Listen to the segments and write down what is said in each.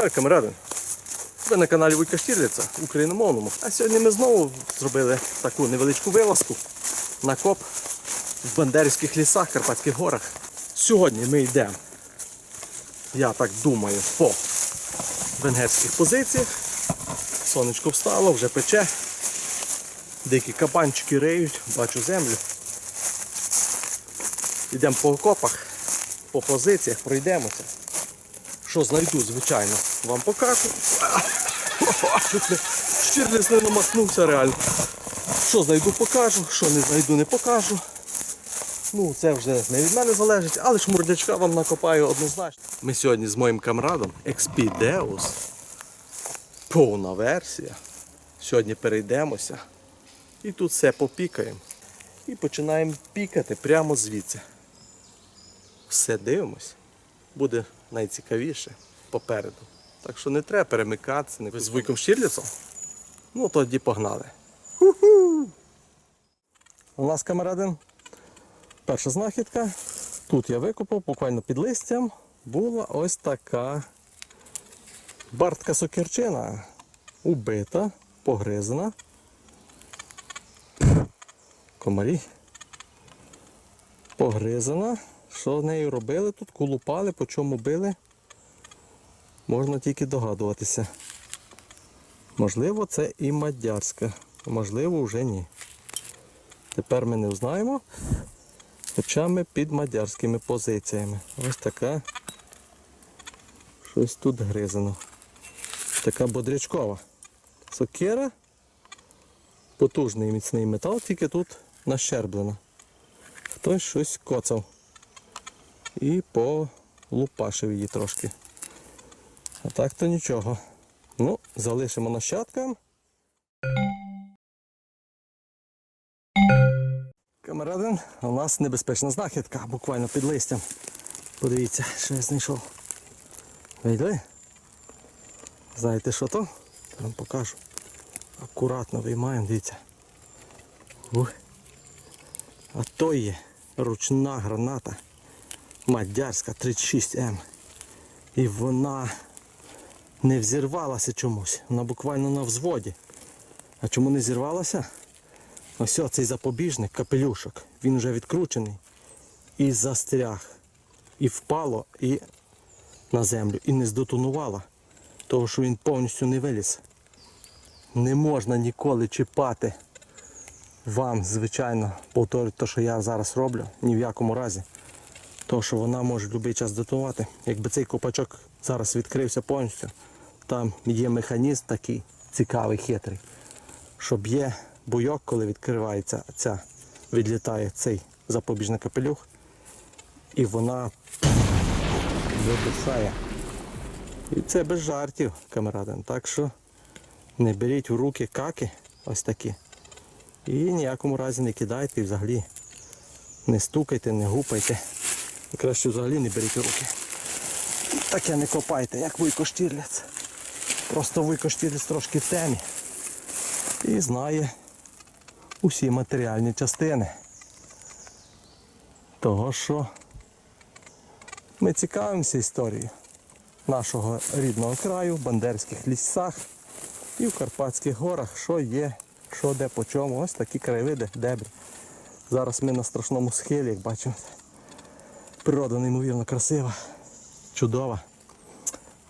Хай камеради. Ви на каналі Вуйка Штірліця, україномовному. А сьогодні ми знову зробили таку невеличку вилазку на коп в Бандерівських лісах, Карпатських горах. Сьогодні ми йдемо, я так думаю, по венгерських позиціях. Сонечко встало, вже пече. Дикі кабанчики риють, бачу землю. Йдемо по окопах, по позиціях, пройдемося. Що знайду, звичайно, вам покажу. Щирліс не намахнувся реально. Що знайду, покажу, що не знайду, не покажу. Ну, це вже не від мене залежить, але шмурдячка вам накопаю однозначно. Ми сьогодні з моїм камрадом Expedeus. Повна версія. Сьогодні перейдемося. І тут все попікаємо. І починаємо пікати прямо звідси. Все дивимось. Буде найцікавіше попереду. Так що не треба перемикатися. Не... Ви з Вуйком Щирліцом? Ну тоді погнали. Ху-ху! У нас камерадин. Перша знахідка. Тут я викопав, буквально під листям була ось така бартка сокирчина. Убита, погризана. Комарі. Погризана. Що з нею робили тут? Колупали, по чому били. Можна тільки догадуватися. Можливо, це і мадярська, а можливо, вже ні. Тепер ми не узнаємо. Хоча ми під мадярськими позиціями. Ось така. Щось тут гризано. Така бодрячкова. Сокира. Потужний міцний метал, тільки тут нащерблено. Хтось щось коцав. І полупашив її трошки. А так то нічого. Ну, залишимо нащадкам. Камерадин, у нас небезпечна знахідка, буквально під листям. Подивіться, що я знайшов. Вийдли? Знаєте що то? Я вам покажу. Акуратно виймаємо, дивіться. Ух. А то є ручна граната. Мадярська 36М. І вона не взірвалася чомусь. Вона буквально на взводі. А чому не зірвалася? Ось цей запобіжник, капелюшок, він вже відкручений і застряг. І впало і на землю. І не здетонувало. Того, що він повністю не виліз. Не можна ніколи чіпати вам, звичайно, повторюю те, що я зараз роблю, ні в якому разі. Тому що вона може в будь-який час детонувати. Якби цей копачок зараз відкрився повністю, там є механізм такий цікавий, хитрий, щоб є буйок, коли відкривається ця, відлітає цей запобіжний капелюх, і вона вибухає. І це без жартів, камерадин. Так що не беріть в руки каки ось такі. І ніякому разі не кидайте і взагалі не стукайте, не гупайте. Краще взагалі не беріть руки. Таке не копайте, як Штірліц. Просто Вуйко трошки в темі. І знає усі матеріальні частини. Того, що ми цікавимося історією нашого рідного краю, в Бандерських лісах і в Карпатських горах, що є, що де по чому. Ось такі краєвиди, дебрі. Зараз ми на страшному схилі, як бачимо. Природа неймовірно красива, чудова.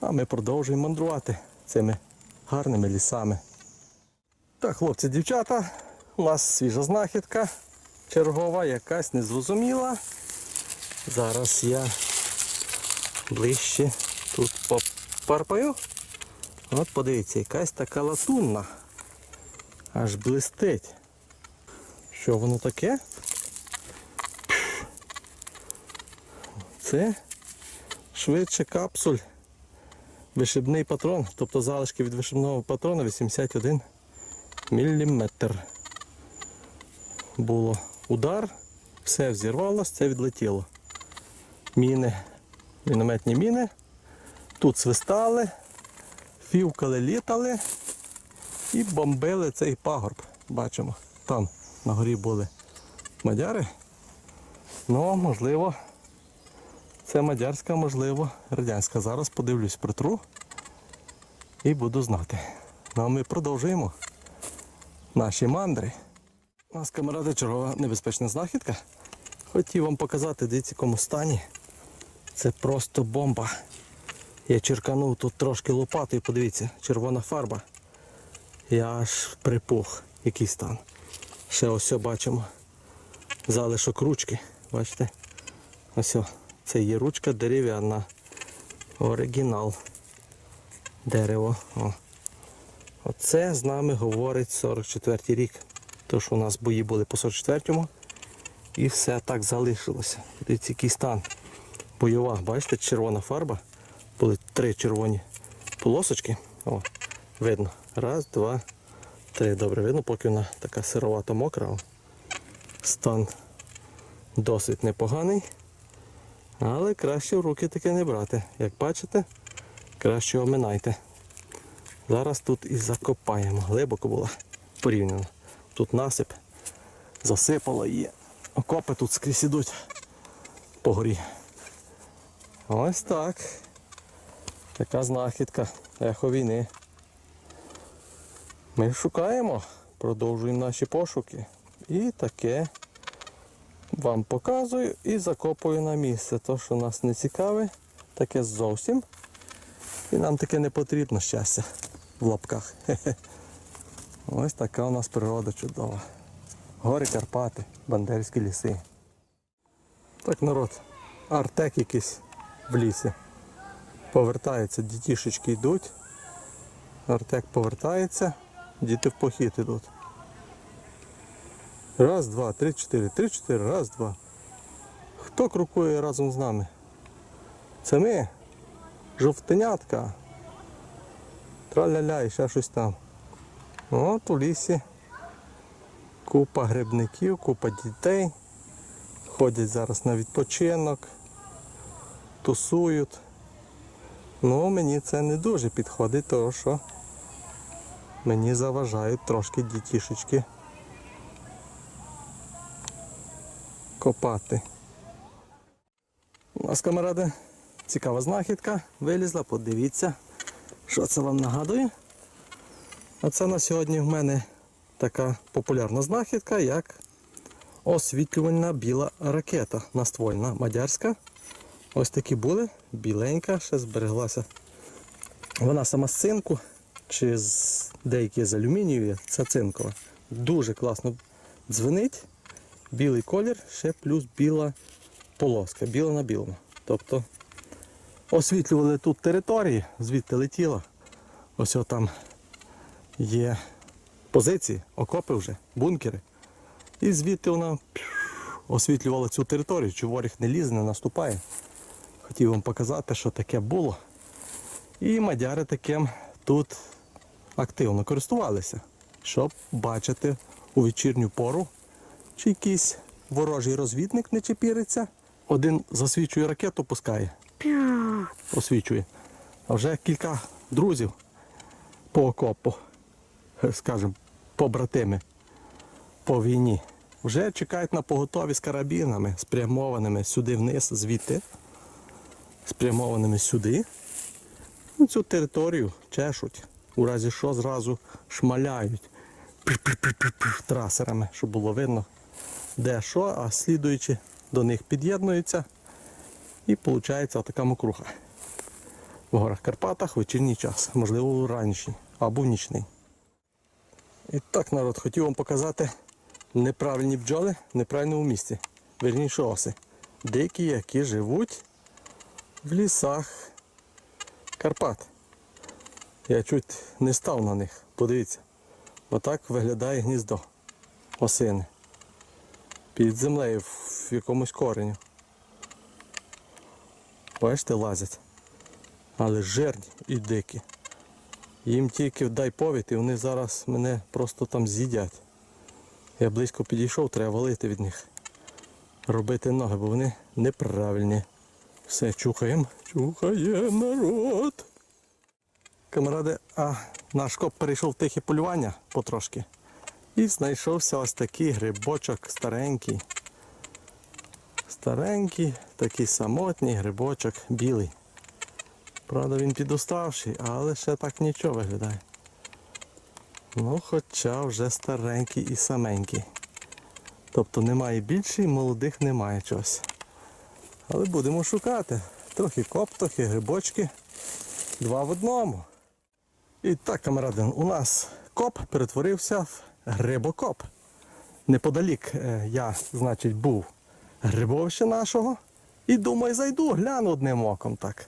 А ми продовжуємо мандрувати цими гарними лісами. Так, хлопці, дівчата, у нас свіжа знахідка, чергова, якась незрозуміла. Зараз я ближче тут попарпаю. От подивіться, якась така латунна. Аж блистить. Що воно таке? Це швидше капсуль. Вишибний патрон, тобто залишки від вишибного патрона 81 міліметр. Було удар, все взірвалося, це відлетіло. Міни, мінометні міни. Тут свистали, фівкали, літали і бомбили цей пагорб. Бачимо, там на горі були мадяри. Ну, можливо, це мадярська, можливо, радянська. Зараз подивлюсь притру і буду знати. Ну а ми продовжуємо наші мандри. У нас камеради чергова небезпечна знахідка. Хотів вам показати, дивіться, якому стані. Це просто бомба. Я черканув тут трошки лопатою, подивіться, червона фарба. Я аж припух, який стан. Ще ось бачимо. Залишок ручки. Бачите? Ось. Це є ручка дерев'яна. Оригінал. Дерево. О. Оце з нами говорить 44 рік. То, що у нас бої були по 44-му. І все так залишилося. Дивіться, який стан. Бойова, бачите, червона фарба. Були три червоні полосочки. О, видно. Раз, два, три. Добре, видно, поки вона така сировато мокра. Стан досить непоганий. Але краще в руки таке не брати. Як бачите, краще оминайте. Зараз тут і закопаємо. Глибоко було порівняно. Тут насип засипало її. Окопи тут скрізь ідуть по горі. Ось так. Така знахідка. Ехо війни. Ми шукаємо, продовжуємо наші пошуки. І таке вам показую і закопую на місце. То, що нас не цікаве, таке зовсім. І нам таке не потрібно щастя в лапках. Ось така у нас природа чудова. Гори Карпати, Бандерські ліси. Так, народ, артек якийсь в лісі. Повертається, дітішечки йдуть. Артек повертається, діти в похід йдуть. Раз, два, три, чотири, три, чотири, раз, два. Хто крокує разом з нами? Це ми. Жовтенятка. Траля-ля і ще щось там. От у лісі купа грибників, купа дітей. Ходять зараз на відпочинок, тусують. Ну, мені це не дуже підходить, тому що мені заважають трошки дітішечки копати. У нас, камаради, цікава знахідка вилізла, подивіться, що це вам нагадує. А це на сьогодні в мене така популярна знахідка, як освітлювальна біла ракета наствольна мадярська. Ось такі були, біленька, ще збереглася. Вона сама з цинку, чи з деякі з алюмінію, це цинкова. Дуже класно дзвенить. Білий колір, ще плюс біла полоска, біла на білому. Тобто освітлювали тут території, звідти летіло. Ось там є позиції, окопи вже, бункери. І звідти вона освітлювала цю територію, чи ворог не лізе, не наступає. Хотів вам показати, що таке було. І мадяри таким тут активно користувалися, щоб бачити у вечірню пору, чи якийсь ворожий розвідник не чепіриться. Один засвічує ракету, пускає, освічує. А вже кілька друзів по окопу, скажімо, побратими по війні. Вже чекають на поготові з карабінами, спрямованими сюди вниз, звідти, спрямованими сюди. Ну, Цю територію чешуть, у разі що зразу шмаляють трасерами, щоб було видно, де що, а слідуючи до них під'єднуються. І виходить така мокруха. В горах Карпатах вечірній час, можливо, ранішній або нічний. І так, народ, хотів вам показати неправильні бджоли в неправильному місці. Верніше оси. Дикі, які живуть в лісах Карпат. Я чуть не став на них. Подивіться. Отак виглядає гніздо осини. Під землею в якомусь кореню. Бачите, лазять. Але жирні і дикі. Їм тільки дай повід і вони зараз мене просто там з'їдять. Я близько підійшов, треба валити від них. Робити ноги, бо вони неправильні. Все, чухаємо, чухає народ. Камаради, а наш коп перейшов в тихе полювання потрошки. І знайшовся ось такий грибочок старенький. Старенький, такий самотній грибочок білий. Правда, він підуставший, але ще так нічого виглядає. Ну, хоча вже старенький і саменький. Тобто немає більше і молодих немає чогось. Але будемо шукати. Трохи коп, трохи грибочки. Два в одному. І так, камеради, у нас коп перетворився в грибокоп. Неподалік е, я, значить, був грибовище нашого. І думаю, зайду, гляну одним оком так.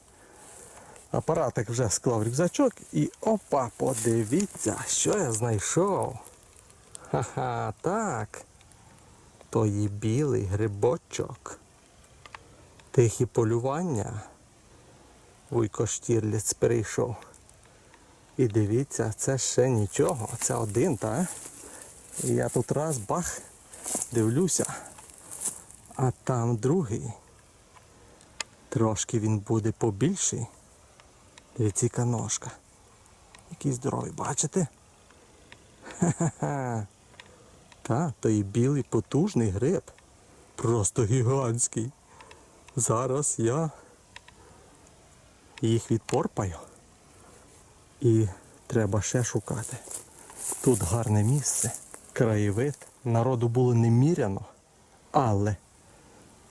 Апаратик вже склав рюкзачок і опа, подивіться, що я знайшов. Ха-ха, так. То є білий грибочок. Тихі полювання. Вуйко Штірліц перейшов. І дивіться, це ще нічого. Це один, так? І я тут раз бах, дивлюся. А там другий. Трошки він буде побільший. Дивіться, яка ножка. Який здоровий, бачите? Ха-ха-ха. Та, то і білий потужний гриб. Просто гігантський. Зараз я їх відпорпаю. І треба ще шукати. Тут гарне місце, краєвид. Народу було неміряно, але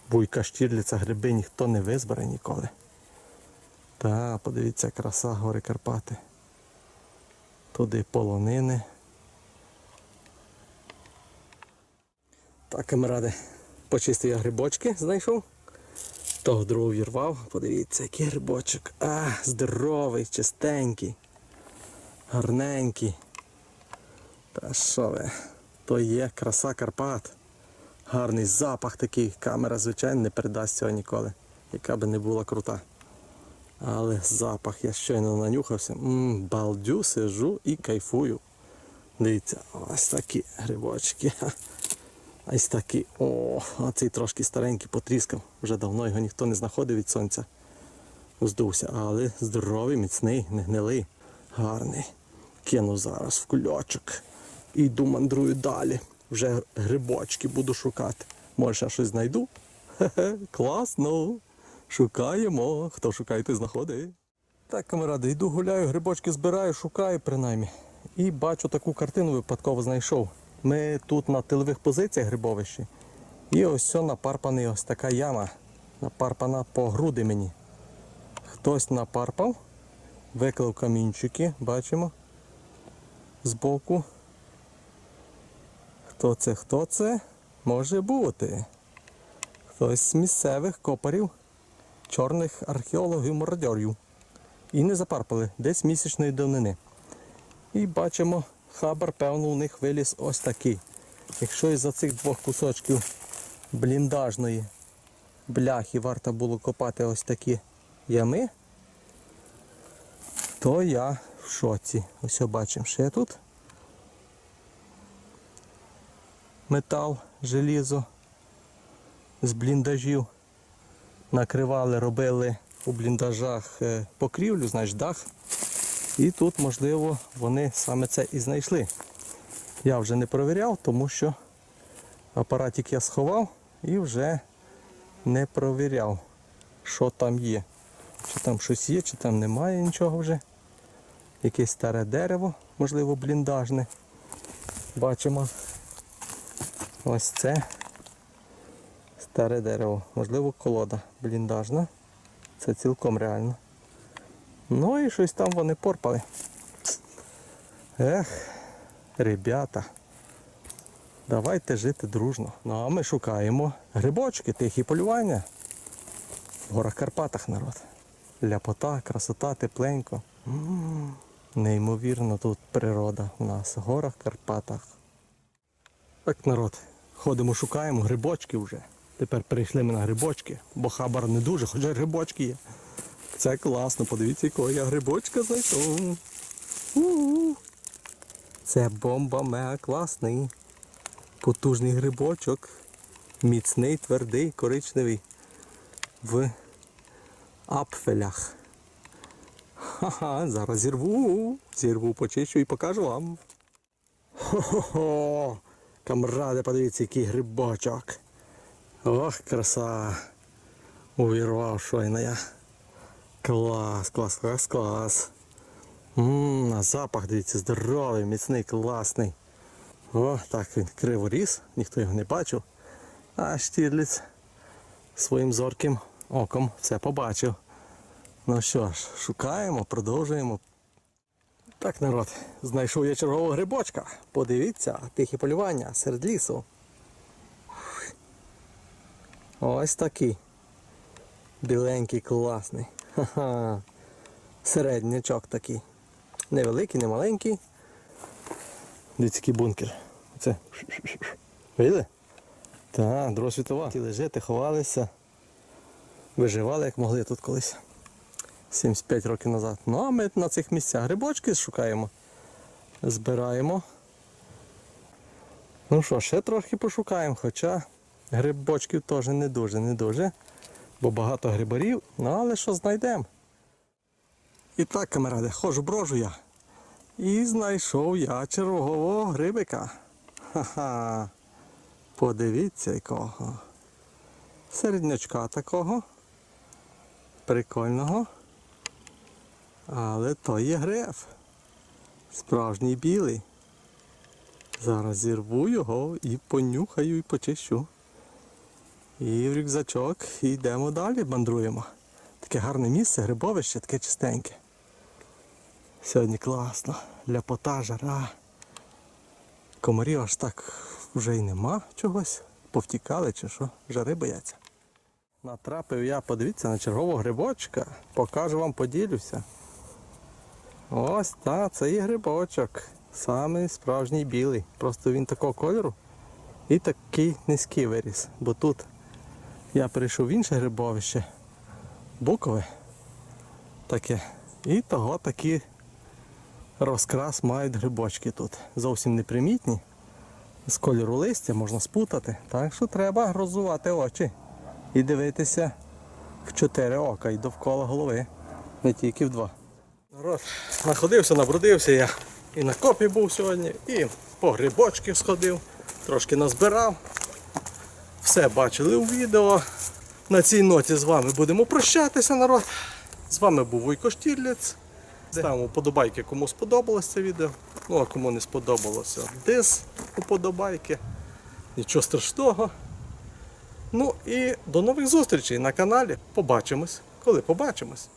буйка Штірліця гриби ніхто не визбере ніколи. Та, подивіться, краса гори Карпати. Туди полонини. Так, камеради, почистив я грибочки, знайшов. Того другого вірвав. Подивіться, який грибочок. А, здоровий, чистенький, гарненький. Та що ви? То є краса Карпат. Гарний запах такий. Камера, звичайно, не передасть цього ніколи. Яка би не була крута. Але запах я щойно нанюхався. Мм, балдю, сижу і кайфую. Дивіться, ось такі грибочки. Ось такі. О, а цей трошки старенький потріскав. Вже давно його ніхто не знаходив від сонця. Здувся, але здоровий, міцний, не гнилий, гарний. Кину зараз в кульочок. І йду мандрую далі. Вже грибочки буду шукати. Може, я щось знайду? Хе-хе, класно. Шукаємо. Хто шукає, той знаходить. Так, камеради, йду гуляю, грибочки збираю, шукаю принаймні. І бачу таку картину випадково знайшов. Ми тут на тилових позиціях грибовищі. І ось все напарпаний ось така яма. Напарпана по груди мені. Хтось напарпав, виклав камінчики, бачимо. Збоку. Хто це, хто це? Може бути. Хтось з місцевих копарів, чорних археологів мародьорів. І не запарпали десь місячної давнини. І бачимо, хабар, певно, у них виліз ось такий. Якщо із-за цих двох кусочків бліндажної бляхи варто було копати ось такі ями, то я в шоці. Ось бачимо ще тут. Метал, желізо з бліндажів. Накривали, робили у бліндажах е, покрівлю, значить дах. І тут, можливо, вони саме це і знайшли. Я вже не провіряв, тому що апаратик я сховав і вже не провіряв, що там є. Чи там щось є, чи там немає нічого вже. Якесь старе дерево, можливо, бліндажне. Бачимо. Ось це старе дерево. Можливо, колода бліндажна. Це цілком реально. Ну і щось там вони порпали. Ех, ребята, давайте жити дружно. Ну а ми шукаємо грибочки, тихі полювання. В горах Карпатах народ. Ляпота, красота, тепленько. М, Неймовірно тут природа у нас. В горах Карпатах. Так, народ, ходимо, шукаємо грибочки вже. Тепер перейшли ми на грибочки, бо хабар не дуже, хоча грибочки є. Це класно, подивіться, якого я грибочка знайшов. Це бомба мега класний. Потужний грибочок. Міцний, твердий, коричневий. В апфелях. Ха-ха, зараз зірву. Зірву, почищу і покажу вам. Хо-хо-хо! Камради, подивіться, який грибочок. Ох, краса. Увірвав щойно я. Клас, клас, клас, клас. Ммм, на запах, дивіться, здоровий, міцний, класний. О, так він криво ріс, ніхто його не бачив. А Штірліц своїм зорким оком все побачив. Ну що ж, шукаємо, продовжуємо. Так, народ, знайшов я чергового грибочка. Подивіться, тихе полювання серед лісу. Ось такий. Біленький, класний. Ха-ха. Середнячок такий. Невеликий, не маленький. Дивіться, який бункер. Оце. Видели? Так, друга світова. Хотіли жити, ховалися. Виживали як могли тут колись. 75 років назад. Ну а ми на цих місцях грибочки шукаємо. Збираємо. Ну що, ще трохи пошукаємо, хоча грибочків теж не дуже, не дуже. Бо багато грибарів, ну але що знайдемо. І так, камеради, ходжу брожу я. І знайшов я чергового грибика. Ха-ха. Подивіться якого. Середнячка такого. Прикольного. Але то є греф. Справжній білий. Зараз зірву його і понюхаю і почищу. І в рюкзачок і йдемо далі, мандруємо. Таке гарне місце, грибовище, таке чистеньке. Сьогодні класно. Ляпота, жара. Комарів аж так вже й нема чогось. Повтікали чи що, жари бояться. Натрапив я, подивіться, на чергового грибочка. Покажу вам, поділюся. Ось так, це є грибочок. Самий справжній білий. Просто він такого кольору і такий низький виріс. Бо тут я перейшов в інше грибовище. Букове. Таке. І того такі розкрас мають грибочки тут. Зовсім непримітні. З кольору листя можна спутати. Так що треба роззувати очі і дивитися в чотири ока і довкола голови. Не тільки в два. Народ, находився, набрудився я. І на копі був сьогодні, і по грибочки сходив, трошки назбирав. Все бачили у відео. На цій ноті з вами будемо прощатися, народ. З вами був Вуйко Штірліц. Ставимо вподобайки, кому сподобалось це відео. Ну а кому не сподобалося, дис уподобайки. Нічого страшного. Ну і до нових зустрічей на каналі. Побачимось, коли побачимось.